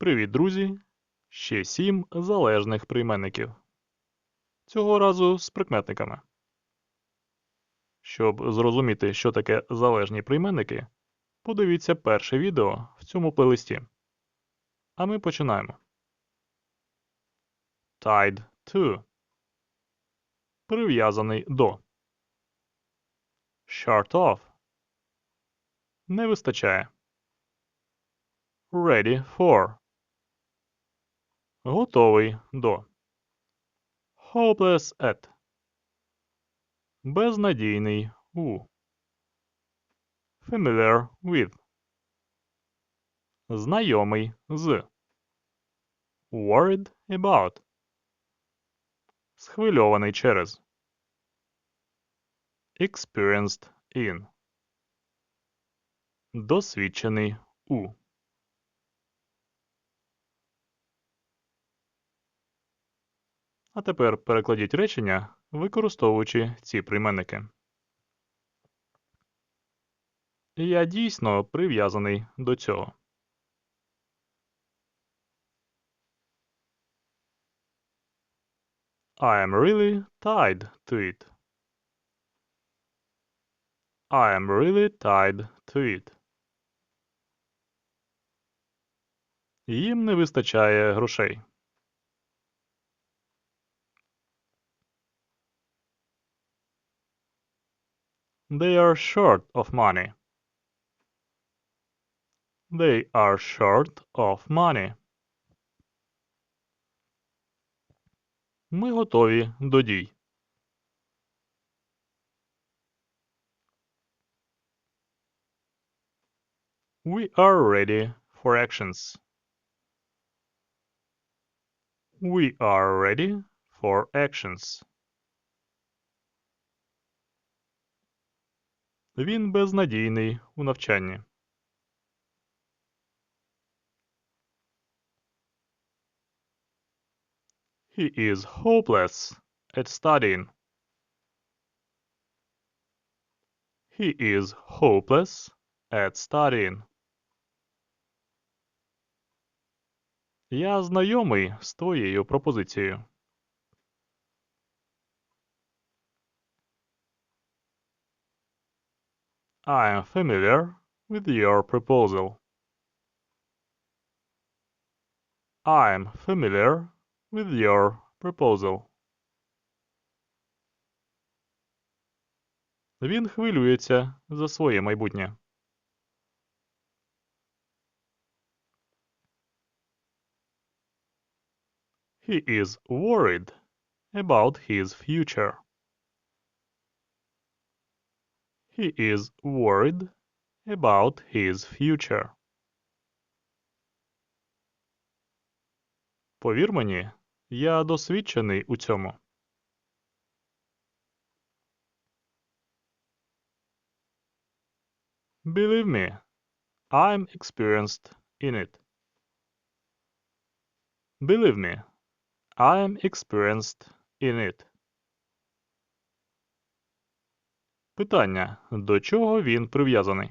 Привіт, друзі! Ще сім залежних прийменників. Цього разу з прикметниками. Щоб зрозуміти, що таке залежні прийменники, подивіться перше відео в цьому плейлисті. А ми починаємо. Tied to. Прив'язаний до. Short of. Не вистачає. Ready for. Готовий до. Hopeless at. Безнадійний у. Familiar with. Знайомий з. Worried about. Схвильований через. Experienced in. Досвідчений у. А тепер перекладіть речення, використовуючи ці прийменники. Я дійсно прив'язаний до цього. I am really tied to it. I am really tied to it. Їм не вистачає грошей. They are short of money. They are short of money. Ми готові до дій. We are ready for actions. We are ready for actions. Він безнадійний у навчанні. He is hopeless at studying. He is hopeless at studying. Я знайомий з твоєю пропозицією. I am familiar with your proposal. I am familiar with your proposal. Він хвилюється за своє майбутнє. He is worried about his future. He is worried about his future. Повір мені, я досвідчений у цьому. Believe me, I'm experienced in it. Believe me, I'm experienced in it. Питання. До чого він прив'язаний?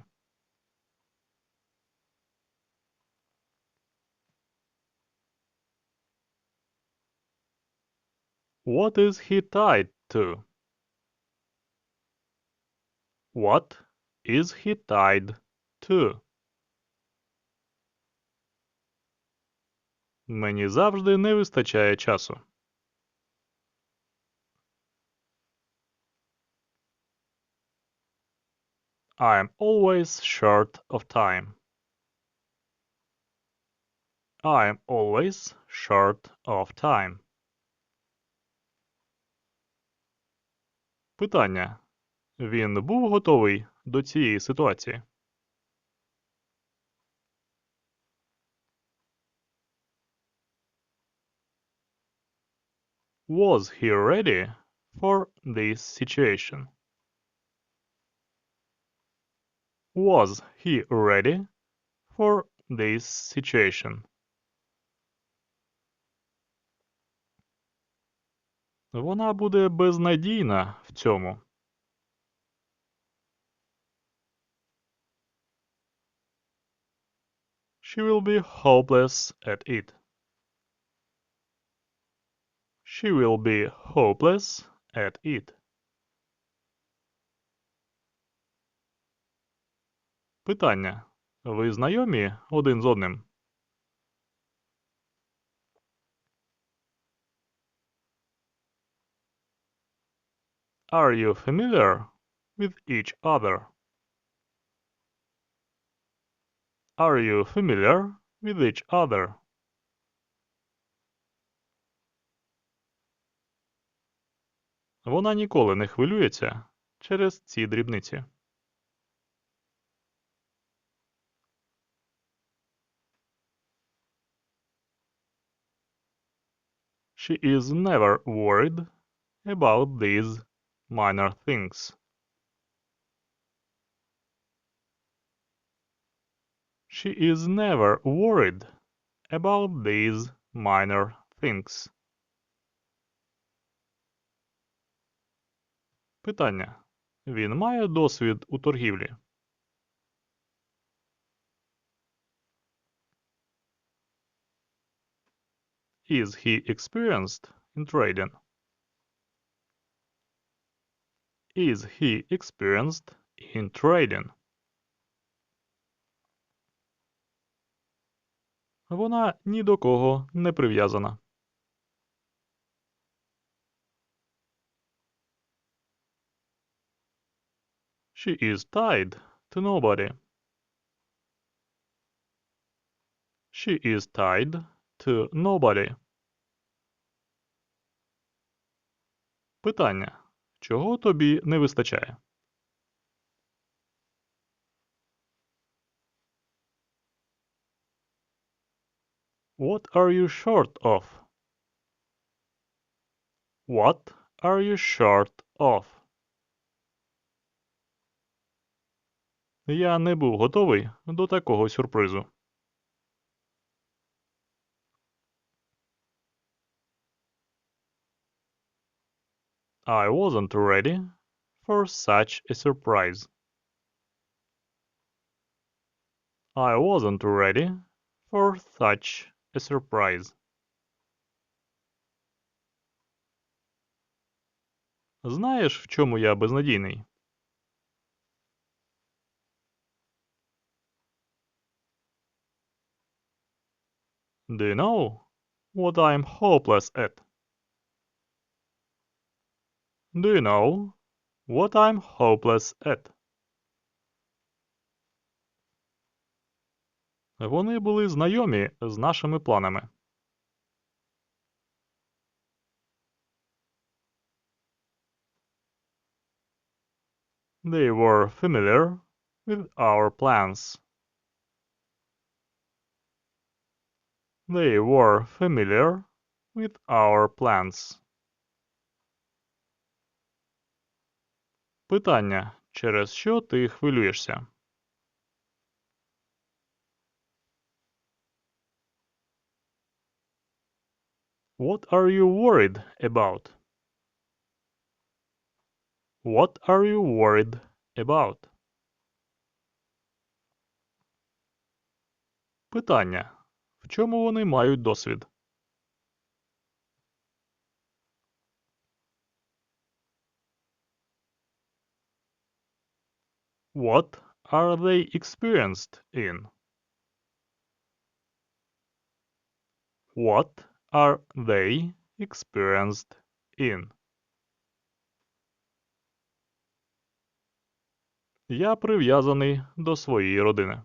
What is he tied to? What is he tied to? Мені завжди не вистачає часу. I am always short of time. I am always short of time. Питання. Він був готовий до цієї ситуації? Was he ready for this situation? Was he ready for this situation? Вона буде безнадійна в цьому. She will be hopeless at it. She will be hopeless at it. Питання. Ви знайомі один з одним? Are you familiar with each other? Are you familiar with each other? Вона ніколи не хвилюється через ці дрібниці. She is never worried about these minor things. She is never worried about these minor things. Питання. Він має досвід у торгівлі? Is he experienced in trading? Is he experienced in trading? Вона ні до кого не прив'язана. She is tied to nobody. She is tied to nobody. Питання. Чого тобі не вистачає? What are you short of? What are you short of? Я не був готовий до такого сюрпризу. I wasn't ready for such a surprise. I wasn't ready for such a surprise. Знаєш, в чому я безнадійний? Do you know what I'm hopeless at? Do you know what I'm hopeless at? Вони були знайомі з нашими планами. They were familiar with our plans. They were familiar with our plans. Питання. Через що ти хвилюєшся? What are you worried about? What are you worried about? Питання. В чому вони мають досвід? What are they experienced in? What are they experienced in? Я прив'язаний до своєї родини.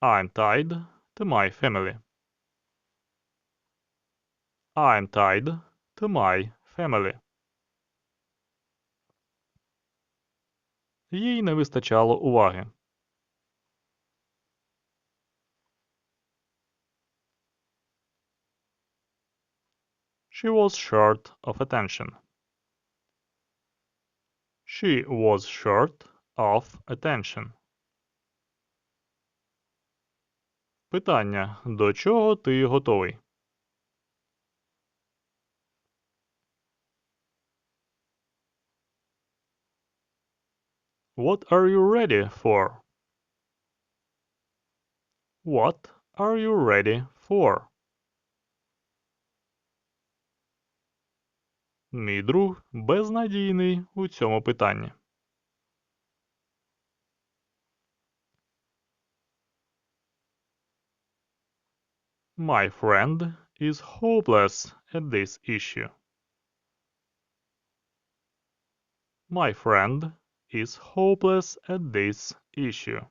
I'm tied to my family. I'm tied to my family. Їй не вистачало уваги. She was short of attention. She was short of attention. Питання. До чого ти готовий? What are you ready for? What are you ready for? Мій друг безнадійний у цьому питанні. My friend is hopeless at this issue. My friend is hopeless at this issue.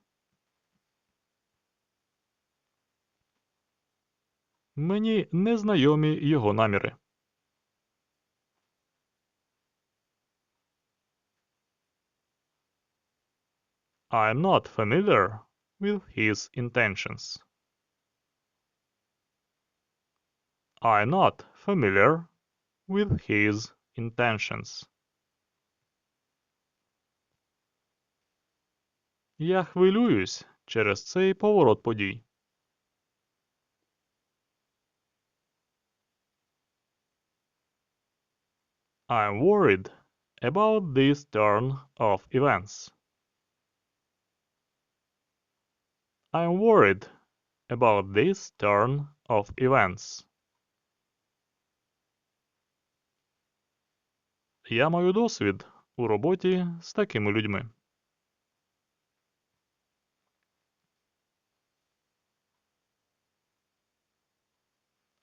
Мені незнайомі його наміри. I am not familiar with his intentions. I am not familiar with his intentions. Я хвилююсь через цей поворот подій. I'm worried about this turn of events. I'm worried about this turn of events. Я маю досвід у роботі з такими людьми.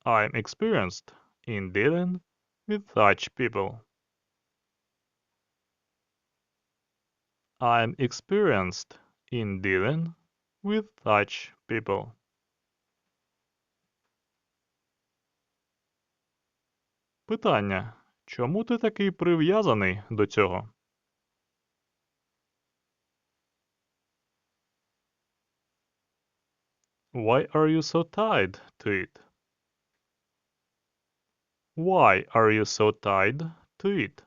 I'm experienced in dealing with such people. I'm experienced in dealing with such people. Питання. Чому ти такий прив'язаний до цього? Why are you so tied to it? Why are you so tied to it?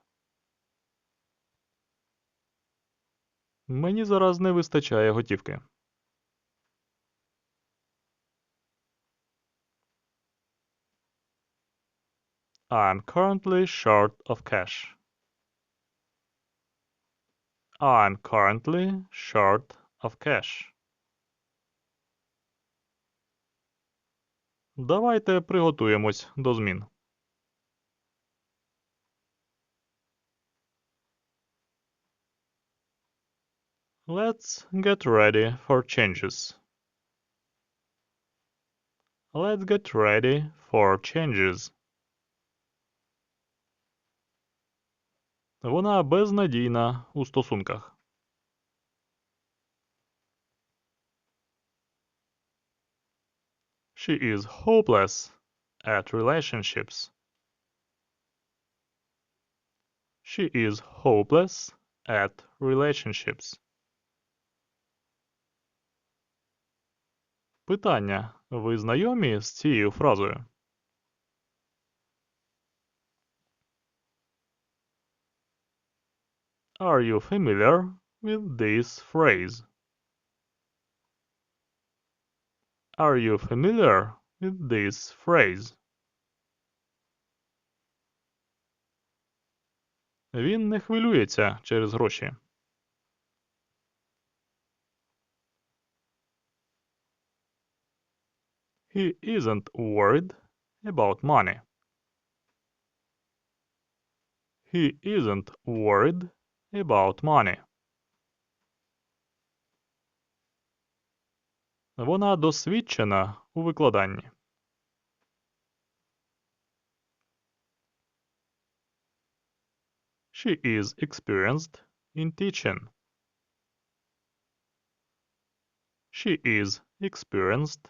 Мені зараз не вистачає готівки. I'm currently short of cash. I'm currently short of cash. Давайте приготуємось до змін. Let's get ready for changes. Let's get ready for changes. Вона безнадійна у стосунках. She is hopeless at relationships. She is hopeless at relationships. Питання. Ви знайомі з цією фразою? Are you familiar with this phrase? Are you familiar with this phrase? Він не хвилюється через гроші. He isn't worried about money. He isn't worried about money. Вона досвідчена у викладанні. She is experienced in teaching. She is experienced